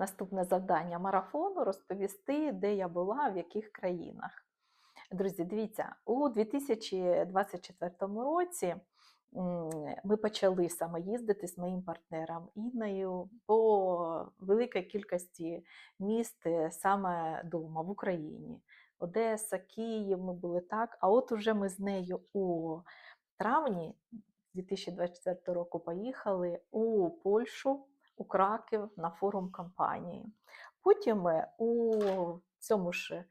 наступне завдання марафону розповісти, де я була, в яких країнах. Друзі, дивіться, у 2024 році ми почали саме їздити з моїм партнером Інною по великій кількості міст е, саме вдома в Україні. Одеса, Київ, ми були так. А от уже ми з нею у травні 2024 року поїхали у Польщу, у Краків на форум кампанії. Потім е, у цьому ж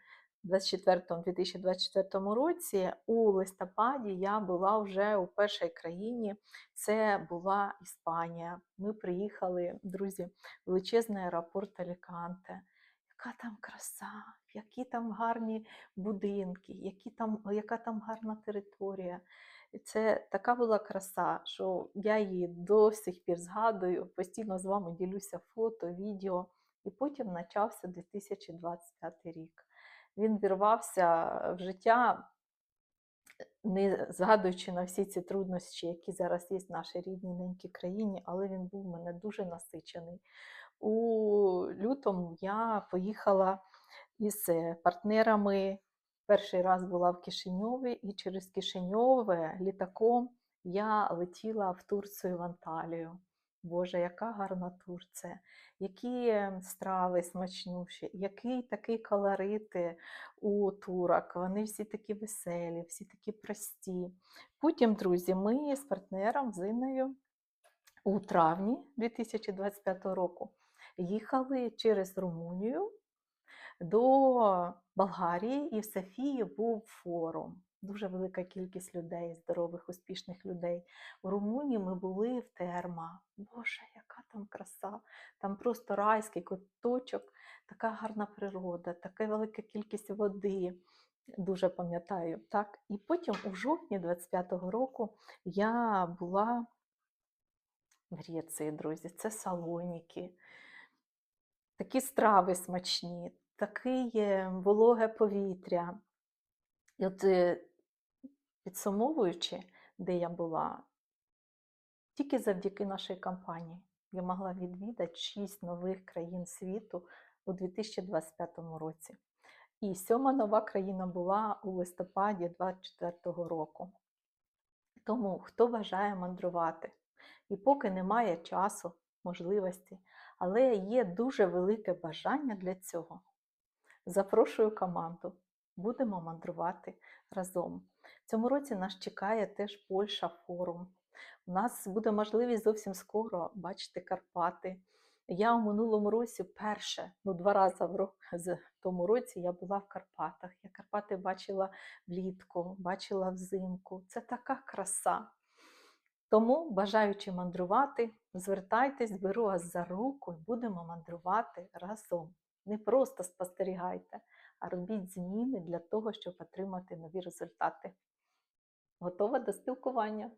2024 році, у листопаді, я була вже у першій країні, це була Іспанія. Ми приїхали, друзі, величезний аеропорт Аліканте. Яка там краса, які там гарні будинки, які там, яка там гарна територія. І це така була краса, що я її до сих пір згадую, постійно з вами ділюся фото, відео. І потім почався 2025 рік. Він вірвався в життя, не згадуючи на всі ці труднощі, які зараз є в нашій рідній ненькій країні, але він був у мене дуже насичений. У лютому я поїхала із е, партнерами. Перший раз була в Кишиньові, і через Кишиньове літаком я летіла в Турцію в Анталію. Боже, яка гарна Турція, які ем, страви смачніші, який такий колорит е, у турок. Вони всі такі веселі, всі такі прості. Потім, друзі, ми з партнером з Інною у травні 2025 року їхали через Румунію до Болгарії, і в Софії був форум. Дуже велика кількість людей, здорових, успішних людей. У Румунії ми були в терма. Боже, яка там краса! Там просто райський куточок, така гарна природа, така велика кількість води. Дуже пам'ятаю. так. І потім у жовтні 25-го року я була в Греції, друзі. Це салоніки, такі страви смачні, таке вологе повітря. І от е, підсумовуючи, де я була, тільки завдяки нашій кампанії я могла відвідати 6 нових країн світу у 2025 році. І сьома нова країна була у листопаді 2024 року. Тому хто бажає мандрувати, і поки немає часу, можливості, але є дуже велике бажання для цього. Запрошую команду, будемо мандрувати разом. В цьому році нас чекає теж Польща форум. У нас буде можливість зовсім скоро бачити Карпати. Я у минулому році перше, ну два рази в ро- з тому році я була в Карпатах. Я Карпати бачила влітку, бачила взимку. Це така краса. Тому, бажаючи мандрувати, звертайтесь, беру вас за руку і будемо мандрувати разом. Не просто спостерігайте, а робіть зміни для того, щоб отримати нові результати. Готова до спілкування?